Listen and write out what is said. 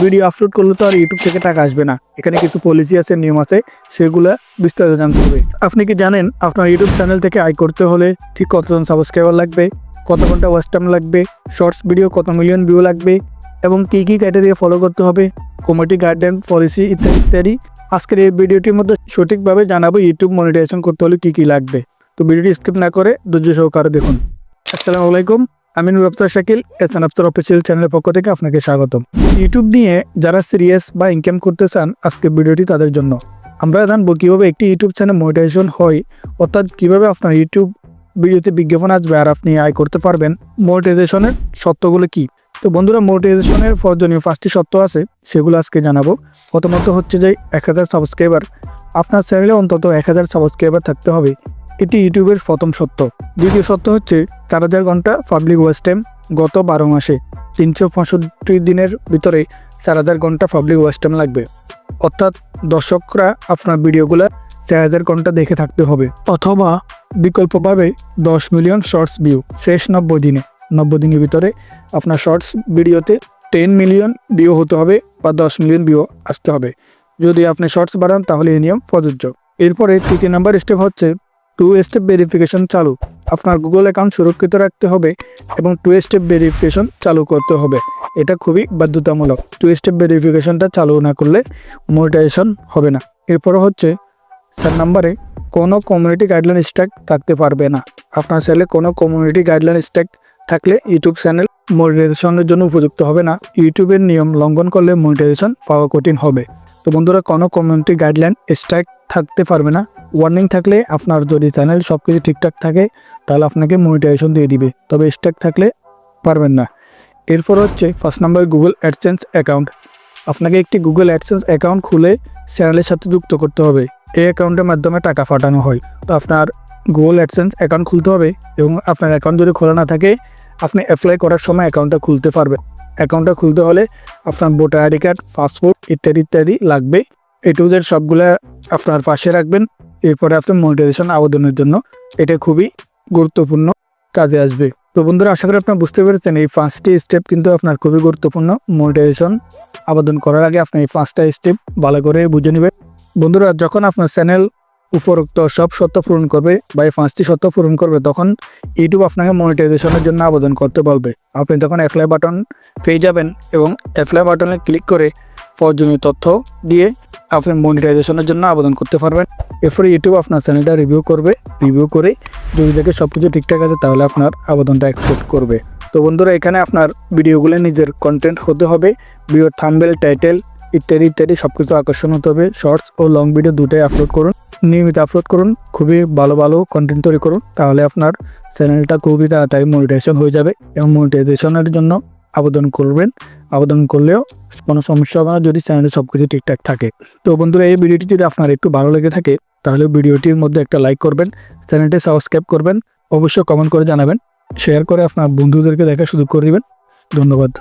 Video upload করলে তো আর YouTube থেকে টাকা আসবে না। এখানে কিছু পলিসি আছে, নিয়ম আছে, সেগুলো বিস্তারিত জানতে হবে। আপনি কি জানেন, আপনার ইউটিউব চ্যানেল থেকে আয় করতে হলে ঠিক কতজন সাবস্ক্রাইবার লাগবে, কত ঘণ্টা ওয়াচ টাইম লাগবে শর্টস ভিডিও কত মিলিয়ন ভিউ লাগবে, এবং কী কী ক্রাইটেরিয়া ফলো করতে হবে কমিটি গাইডলাইন পলিসি ইত্যাদি ইত্যাদি। আজকের এই ভিডিওটির মধ্যে সঠিকভাবে জানাব ইউটিউব মনিটাইজেশন করতে হলে কী কী লাগবে। তো ভিডিওটি স্কিপ না করে ধৈর্য সহকারে দেখুন। আসসালামু আলাইকুম। আমি Nur Shakil, S N Afsar official চ্যানেলের পক্ষ থেকে আপনাকে স্বাগতম। ইউটিউব নিয়ে যারা সিরিয়াস বা ইনকাম করতে চান আজকে ভিডিওটি তাদের জন্য। আমরা জানব কীভাবে একটি ইউটিউব চ্যানেল মনিটাইজেশন হয়, অর্থাৎ কীভাবে আপনার ইউটিউব ভিডিওতে বিজ্ঞাপন আসবে আর আপনি আয় করতে পারবেন। মনিটাইজেশনের সত্যগুলো কি? তো বন্ধুরা মোটিভেশনের প্রয়োজনীয় পাঁচটি সত্য আছে, সেগুলো আজকে জানাব। প্রথমত হচ্ছে যে, এক হাজার সাবস্ক্রাইবার আপনার চ্যানেলে অন্তত এক হাজার সাবস্ক্রাইবার থাকতে হবে। এটি ইউটিউবের প্রথম সত্য। দ্বিতীয় সত্য হচ্ছে, চার হাজার ঘণ্টা পাবলিক ওয়াচ টাইম গত বারো মাসে। তিনশো পঁয়ষট্টি দিনের ভিতরে চার হাজার ঘণ্টা পাবলিক ওয়াচ টাইম লাগবে। অর্থাৎ দর্শকরা আপনার ভিডিওগুলো চার হাজার ঘণ্টা দেখে থাকতে হবে। অথবা বিকল্পভাবে দশ মিলিয়ন শর্টস ভিউ শেষ নব্বই দিনে। নব্বই দিনের ভিতরে আপনার শর্টস ভিডিওতে টেন মিলিয়ন ভিউ হতে হবে বা দশ মিলিয়ন ভিউ আসতে হবে। যদি আপনি শর্টস বাড়ান তাহলে এই নিয়ম প্রযোজ্য। এরপরে তৃতীয় নাম্বার স্টেপ হচ্ছে টু স্টেপ ভেরিফিকেশন চালু। আপনার গুগল অ্যাকাউন্ট সুরক্ষিত রাখতে হবে এবং টু স্টেপ ভেরিফিকেশন চালু করতে হবে। এটা খুবই বাধ্যতামূলক। টু স্টেপ ভেরিফিকেশনটা চালু না করলে মনিটাইজেশন হবে না। এরপরে হচ্ছে চার নাম্বারে কোনো কমিউনিটি গাইডলাইন স্ট্যাক থাকতে পারবে না। আপনার চ্যানেলে কোনো কমিউনিটি গাইডলাইন স্ট্যাক থাকলে ইউটিউব চ্যানেল মনিটাইজেশনের জন্য উপযুক্ত হবে না। ইউটিউবের নিয়ম লঙ্ঘন করলে মনিটাইজেশন পাওয়া কঠিন হবে। তো বন্ধুরা, কোনো কমিউনিটি গাইডলাইন স্ট্রাইক থাকতে পারবে না। ওয়ার্নিং থাকলে আপনার যদি চ্যানেল সব কিছু ঠিকঠাক থাকে, তাহলে আপনাকে মনিটাইজেশন দিয়ে দিবে। তবে স্ট্রাইক থাকলে পারবেন না। এরপর হচ্ছে first number Google AdSense account আপনাকে একটি গুগল অ্যাডসেন্স অ্যাকাউন্ট খুলে চ্যানেলের সাথে যুক্ত করতে হবে। এই অ্যাকাউন্টের মাধ্যমে টাকা পাঠানো হয়। তো আপনার গুগল অ্যাডসেন্স অ্যাকাউন্ট খুলতে হবে এবং আপনার অ্যাকাউন্ট যদি খোলা না থাকে, আপনি অ্যাপ্লাই করার সময় অ্যাকাউন্টটা খুলতে পারবেন। অ্যাকাউন্টটা খুলতে হলে আপনার ভোটার আইডি কার্ড পাসপোর্ট ইত্যাদি ইত্যাদি লাগবে। এটুদের সবগুলা আপনার পাশে রাখবেন। এরপরে আপনার মনিটাইজেশন আবেদনের জন্য এটা খুবই গুরুত্বপূর্ণ কাজে আসবে। তো বন্ধুরা, আশা করি আপনার বুঝতে পেরেছেন, এই পাঁচটি স্টেপ কিন্তু আপনার খুবই গুরুত্বপূর্ণ। মনিটাইজেশন আবেদন করার আগে আপনি এই পাঁচটা স্টেপ ভালো করে বুঝে নেবেন। বন্ধুরা, যখন আপনার চ্যানেল উপরোক্ত সব সত্য পূরণ করবে বা এই পাঁচটি সত্য পূরণ করবে, তখন ইউটিউব আপনাকে মনিটাইজেশনের জন্য আবেদন করতে বলবে। আপনি তখন অ্যাপ্লাই বাটন পেয়ে যাবেন এবং অ্যাপ্লাই বাটনে ক্লিক করে প্রয়োজনীয় তথ্য দিয়ে আপনি মনিটাইজেশনের জন্য আবেদন করতে পারবেন। এরপরে ইউটিউব আপনার চ্যানেলটা রিভিউ করবে। রিভিউ করে যদি দেখে সব কিছু ঠিকঠাক আছে, তাহলে আপনার আবেদনটা অ্যাকসেপ্ট করবে। তো বন্ধুরা, এখানে আপনার ভিডিওগুলো নিজের কন্টেন্ট হতে হবে। ভিডিও থাম্বেল টাইটেল ইত্যাদি ইত্যাদি সব কিছু আকর্ষণ হতে হবে। শর্টস ও লং ভিডিও দুটাই আপলোড করুন। নিয়মিত আপলোড করুন। খুবই ভালো ভালো কন্টেন্ট তৈরি করুন। তাহলে আপনার চ্যানেলটা খুবই তাড়াতাড়ি মনিটাইজেশন হয়ে যাবে এবং মনিটাইজেশনের জন্য আবেদন করবেন। আবেদন করলেও কোনো সমস্যা হবে না যদি চ্যানেলে সব কিছু ঠিকঠাক থাকে। তো বন্ধুরা, এই ভিডিওটি যদি আপনার একটু ভালো লেগে থাকে, তাহলে ভিডিওটির মধ্যে একটা লাইক করবেন চ্যানেলটি সাবস্ক্রাইব করবেন, অবশ্যই কমেন্ট করে জানাবেন শেয়ার করে আপনার বন্ধুদেরকে দেখা শুরু করে দেবেন। ধন্যবাদ।